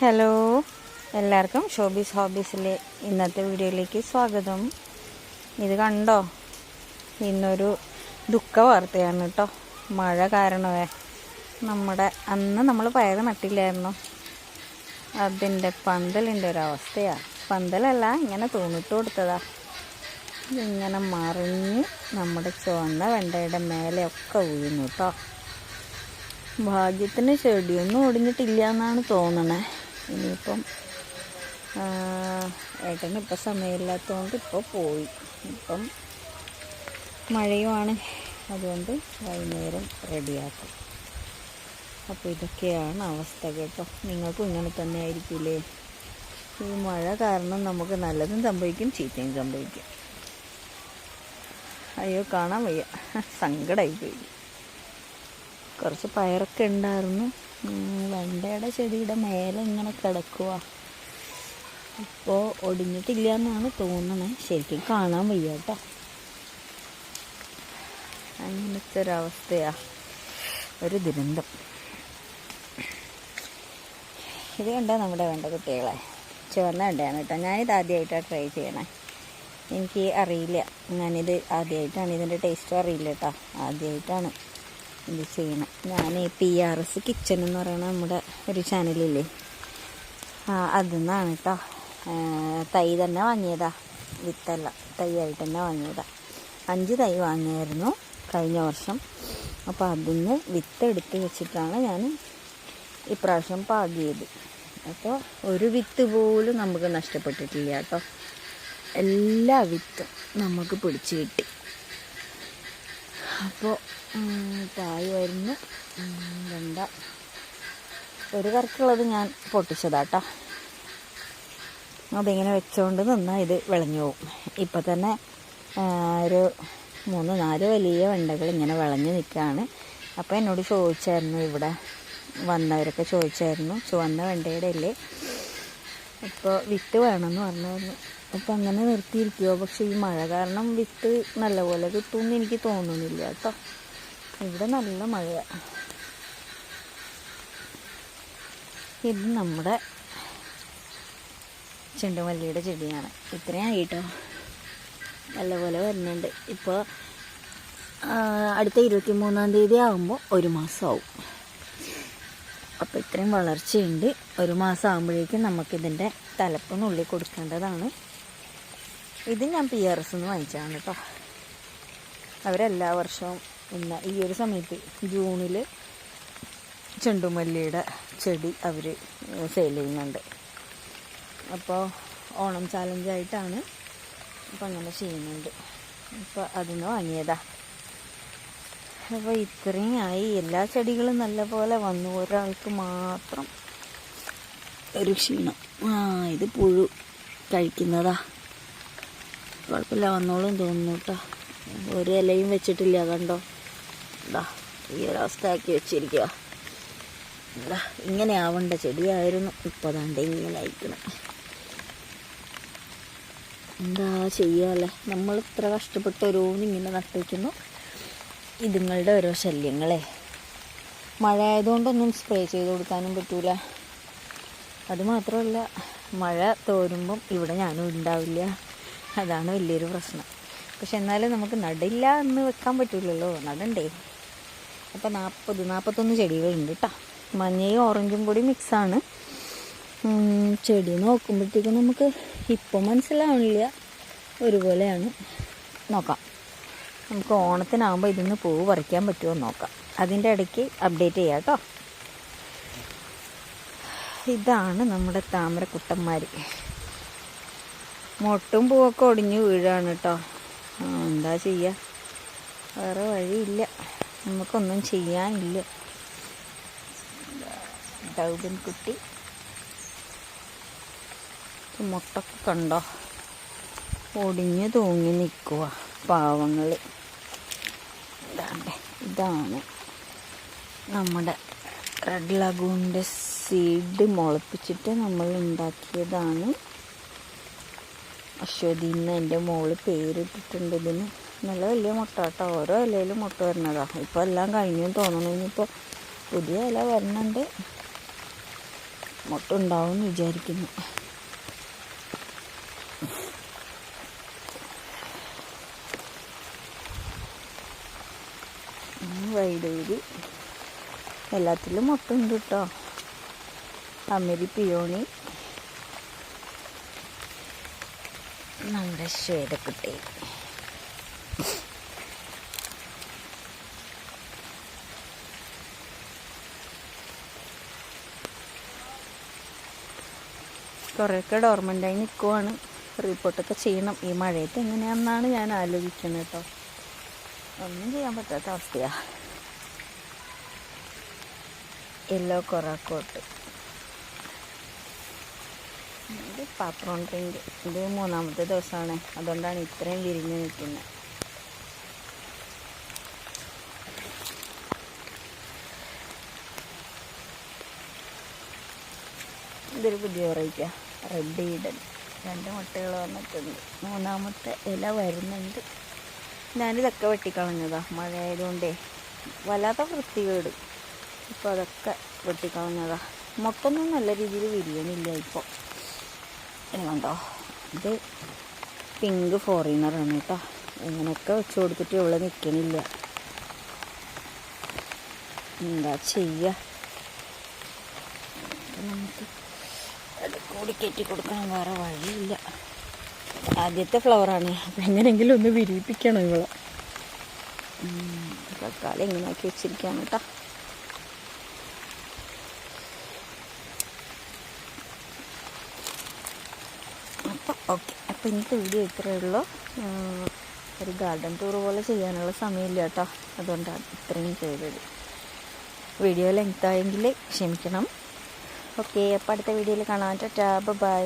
Hello. എല്ലാവർക്കും ഷോബീസ് ഹോബീസിലെ ഇന്നത്തെ വീഡിയോയിലേക്ക് സ്വാഗതം. ഇത് കണ്ടോ? ഇന്നൊരു ദുഃഖ വാർത്തയാണ് കേട്ടോ. മഴ കാരണമേ. നമ്മുടെ അന്ന് നമ്മൾ പയർ നട്ടില്ലായിരുന്നു. അതിന്റെ പന്തലിന്റെ ഒരു അവസ്ഥയാണ് പന്തലല്ല ഇങ്ങനെ തൂണിട്ട് കൊടുത്തതാ. ഇങ്ങനെ മറിഞ്ഞ് നമ്മുടെ ചുവന്ന വെണ്ടയുടെ മേലെയൊക്കെ വീണു കേട്ടോ. ഭാഗ്യത്തിന് ചെടിയൊന്നും ഒടിഞ്ഞിട്ടില്ല എന്നാണ് തോന്നണേ. ഇനിയിപ്പം ഏട്ടന് ഇപ്പം സമയമില്ലാത്തതുകൊണ്ട് ഇപ്പോൾ പോയി. ഇപ്പം മഴയുമാണ്. അതുകൊണ്ട് വൈകുന്നേരം റെഡിയാക്കും. അപ്പോൾ ഇതൊക്കെയാണ് അവസ്ഥ കേട്ടോ. നിങ്ങൾക്കും ഇങ്ങനെ തന്നെ ആയിരിക്കില്ലേ ഈ മഴ കാരണം നമുക്ക് നല്ലതും സംഭവിക്കും ചീത്തയും സംഭവിക്കും. അയ്യോ കാണാൻ വയ്യ. സങ്കടമായി പോയി കുറച്ച് പയറൊക്കെ ഉണ്ടായിരുന്നു. വെണ്ടയുടെ ചെടിയുടെ മേലെ ഇങ്ങനെ കിടക്കുക ഇപ്പോൾ ഒടിഞ്ഞിട്ടില്ല എന്നാണ് തോന്നണേ. ശരിക്കും കാണാൻ വയ്യ കേട്ടോ. അങ്ങനത്തെ ഒരവസ്ഥയാ ഒരു ദുരന്തം. ഇത് കണ്ടോ നമ്മുടെ വേണ്ട കുട്ടികളെ? ചുവന്ന വേണ്ടയാണ് കേട്ടോ. ഞാനിത് ആദ്യമായിട്ടാണ് ട്രൈ ചെയ്യണേ. എനിക്ക് അറിയില്ല. ഞാനിത് ആദ്യമായിട്ടാണ്. ഇതിന്റെ ടേസ്റ്റും അറിയില്ല കേട്ടോ. ആദ്യമായിട്ടാണ്. ഇത് ചെയ്യണം. ഞാൻ പി ആർ എസ് കിച്ചൺ എന്ന് പറയുന്ന നമ്മുടെ ഒരു ചാനലില്ലേ അതിൽ നിന്നാണ് കേട്ടോ തൈ തന്നെ വാങ്ങിയതാ. വിത്തല്ല. തൈയായിട്ട് തന്നെ വാങ്ങിയതാ. അഞ്ച് തൈ വാങ്ങിയായിരുന്നു കഴിഞ്ഞ വർഷം. അപ്പോൾ നിന്ന് വിത്ത് എടുത്ത് വെച്ചിട്ടാണ് ഞാൻ ഇപ്രാവശ്യം പാകിയത്. അപ്പോൾ ഒരു വിത്ത് പോലും നമുക്ക് നഷ്ടപ്പെട്ടിട്ടില്ല കേട്ടോ എല്ലാ വിത്തും നമുക്ക് പിടിച്ച് കിട്ടി. അപ്പോൾ തായ് വരുന്ന വെണ്ട. ഒരു കറക്കുള്ളത് ഞാൻ പൊട്ടിച്ചതാട്ടോ. അതിങ്ങനെ വെച്ചുകൊണ്ട് നിന്നാൽ ഇത് വിളഞ്ഞു പോകും ഇപ്പം തന്നെ ഒരു മൂന്ന് നാല് വലിയ വെണ്ടകൾ ഇങ്ങനെ വിളഞ്ഞ് നിൽക്കുകയാണ് അപ്പോൾ എന്നോട് ചോദിച്ചായിരുന്നു ഇവിടെ വന്നവരൊക്കെ ചോദിച്ചായിരുന്നു. ചുവന്ന വെണ്ടയുടെ അല്ലേ ഇപ്പോൾ വിത്ത് വേണമെന്ന് പറഞ്ഞായിരുന്നു. അപ്പം അങ്ങനെ നിർത്തിയിരിക്കുമോ പക്ഷെ ഈ മഴ കാരണം വിത്ത് നല്ലപോലെ കിട്ടുമെന്ന് എനിക്ക് തോന്നുന്നില്ല കേട്ടോ. ഇവിടെ നല്ല മഴയാണ് ഇത് നമ്മുടെ ചെണ്ടുമല്ലിയുടെ ചെടിയാണ്. ഇത്രയും ആയിട്ടോ. നല്ലപോലെ വരുന്നുണ്ട്. ഇപ്പോൾ അടുത്ത ഇരുപത്തി മൂന്നാം തീയതി ആകുമ്പോൾ ഒരു മാസമാവും അപ്പോൾ ഇത്രയും വളർച്ചയുണ്ട്. ഒരു മാസം ആകുമ്പോഴേക്കും നമുക്കിതിന്റെ തലപ്പ് നുള്ളി കൊടുക്കേണ്ടതാണ്. ഇത് ഞാൻ പി ആർ എസ് നിന്ന് വാങ്ങിച്ചതാണ് കേട്ടോ അവരെല്ലാ വർഷവും ഇന്ന് ഈ ഒരു സമയത്ത് ജൂണിൽ ചെണ്ടുമല്ലിയുടെ ചെടി അവർ സെയിൽ ചെയ്യുന്നുണ്ട്. അപ്പോൾ ഓണം ചാലഞ്ചായിട്ടാണ് അപ്പം അങ്ങനെ ചെയ്യുന്നുണ്ട്. അപ്പോൾ അതിന് വാങ്ങിയതാ. അപ്പോൾ ഇത്രയും ആയി എല്ലാ ചെടികളും നല്ലപോലെ വന്നു. ഒരാൾക്ക് മാത്രം ഒരു ക്ഷീണം. ആ ഇത് പുഴു കഴിക്കുന്നതാ. കുഴപ്പമില്ല വന്നോളും തോന്നുന്നു കേട്ടോ ഒരു ഇലയും വെച്ചിട്ടില്ല കണ്ടോ? ഇതാ ഈ ഒരവസ്ഥ ആക്കി വെച്ചിരിക്കുക ഇതാ ഇങ്ങനെ ആവണ്ട ചെടിയായിരുന്നു. ഇപ്പോൾ ദാണ്ട് ഇങ്ങനെ അയക്കണം എന്താ ചെയ്യാല്ലേ? നമ്മൾ ഇത്ര കഷ്ടപ്പെട്ട് ഓരോന്ന് ഇങ്ങനെ നട്ടുവയ്ക്കുന്നു ഇതുങ്ങളുടെ ഓരോ ശല്യങ്ങളെ. മഴ ആയതുകൊണ്ടൊന്നും സ്പ്രേ ചെയ്ത് കൊടുക്കാനും പറ്റൂല. അതുമാത്രമല്ല മഴ തോരുമ്പം ഇവിടെ ഞാനും ഉണ്ടാവില്ല. അതാണ് വലിയൊരു പ്രശ്നം. പക്ഷെ എന്നാലും നമുക്ക് നടില്ല എന്ന് വെക്കാൻ പറ്റില്ലല്ലോ നടണ്ടേ. അപ്പോൾ നാൽപ്പത് നാൽപ്പത്തൊന്ന് ചെടികളുണ്ട് കേട്ടോ മഞ്ഞയും ഓറഞ്ചും കൂടി മിക്സാണ്. ചെടി നോക്കുമ്പോഴത്തേക്കും നമുക്ക് ഇപ്പം മനസ്സിലാവണില്ല. ഒരുപോലെയാണ്. നോക്കാം. നമുക്ക് ഓണത്തിനാകുമ്പോൾ ഇതിന്ന് പൂവ് പറിക്കാൻ പറ്റുമോ നോക്കാം. അതിന്റെ ഇടയ്ക്ക് അപ്ഡേറ്റ് ചെയ്യാം കേട്ടോ ഇതാണ് നമ്മുടെ താമരക്കുട്ടന്മാർ മൊട്ടും പൂവൊക്കെ ഒടിഞ്ഞ് വീഴാണ് കേട്ടോ എന്താ ചെയ്യുക വേറെ വഴിയില്ല. നമുക്കൊന്നും ചെയ്യാനില്ല. ഡൗബിൻ കുട്ടി മുട്ടൊക്കെ കണ്ടോ? ഒടിഞ്ഞ് തൂങ്ങി നിൽക്കുക പാവങ്ങൾ ഇതാണ്ട് ഇതാണ് നമ്മുടെ റെഡ് ലഗൂണിന്റെ സീഡ് മുളപ്പിച്ചിട്ട് നമ്മൾ ഉണ്ടാക്കിയതാണ്. അശ്വതി എന്ന് എന്റെ മോൾ പേരിട്ടിട്ടുണ്ട് ഇതിന്. നല്ല വലിയ മുട്ട കേട്ടോ ഓരോ ഇലയിലും മുട്ട വരുന്നതാ. ഇപ്പോൾ എല്ലാം കഴിഞ്ഞു തോന്നുന്നു ഇനിയിപ്പോൾ പുതിയ ഇല വരുന്നുണ്ട് മുട്ട ഉണ്ടാവും എന്ന് വിചാരിക്കുന്നു വൈഡൂരി എല്ലാത്തിലും മുട്ടുണ്ട് കേട്ടോ അമരി പിയോണി. നമ്മുടെ ശ്വേതക്കുട്ടി കുറേയൊക്കെ ഡോർമെന്റായി നിൽക്കുവാണ് റിപ്പോർട്ടൊക്കെ ചെയ്യണം. ഈ മഴയത്ത് എങ്ങനെയാണെന്നാണ് ഞാൻ ആലോചിക്കുന്നത് കേട്ടോ ഒന്നും ചെയ്യാൻ പറ്റാത്ത അവസ്ഥയാണ് യെല്ലോ കൊറാക്കോട്ട് ഇത് പാത്രം പെയിന്റ് ഇത് മൂന്നാമത്തെ ദിവസമാണ്. അതുകൊണ്ടാണ് ഇത്രയും വിരിഞ്ഞ് നിൽക്കുന്നത്. ഇതൊരു പുതിയ വെറൈറ്റിയാണ് റെഡ് ഈഡൻ രണ്ട് മുട്ടകൾ വന്നിട്ടുണ്ട്. മൂന്നാമത്തെ ഇല വരുന്നുണ്ട്. ഞാനിതൊക്കെ വെട്ടിക്കളഞ്ഞതാ. മഴ ആയതുകൊണ്ടേ വല്ലാത്ത വൃത്തികേട്. ഇപ്പോൾ അതൊക്കെ വെട്ടിക്കളഞ്ഞതാ. മൊത്തൊന്നും നല്ല രീതിയിൽ വിരിയണില്ല ഇപ്പോൾ കണ്ടോ? ഇത് പിങ്ക് ഫോറിനറാണ് കേട്ടോ. ഇങ്ങനെയൊക്കെ വെച്ച് കൊടുത്തിട്ട് ഇവിടെ നിൽക്കണില്ല എന്താ ചെയ്യുക നമുക്ക് കൂടി കയറ്റി കൊടുക്കാൻ വേറെ വഴിയില്ല. ആദ്യത്തെ ഫ്ലവറാണ് അപ്പം എങ്ങനെയെങ്കിലും ഒന്ന് വിരിയിപ്പിക്കണം ഇവളെ. തക്കാളി ഇങ്ങനെ ആക്കി വെച്ചിരിക്കുകയാണ് കേട്ടോ അപ്പം ഓക്കെ. അപ്പോൾ ഇന്നത്തെ വീഡിയോ ഇത്രയേ ഉള്ളൂ. ഒരു ഗാർഡൻ ടൂർ പോലെ ചെയ്യാനുള്ള സമയമില്ല കേട്ടോ. അതുകൊണ്ടാണ് ഇത്രയും ചെയ്തത്. വീഡിയോ ലെങ്ത് ആയെങ്കിൽ ക്ഷമിക്കണം. ഓക്കെ അപ്പോൾ അടുത്ത വീഡിയോയിൽ കാണാം. ടാ ബൈ.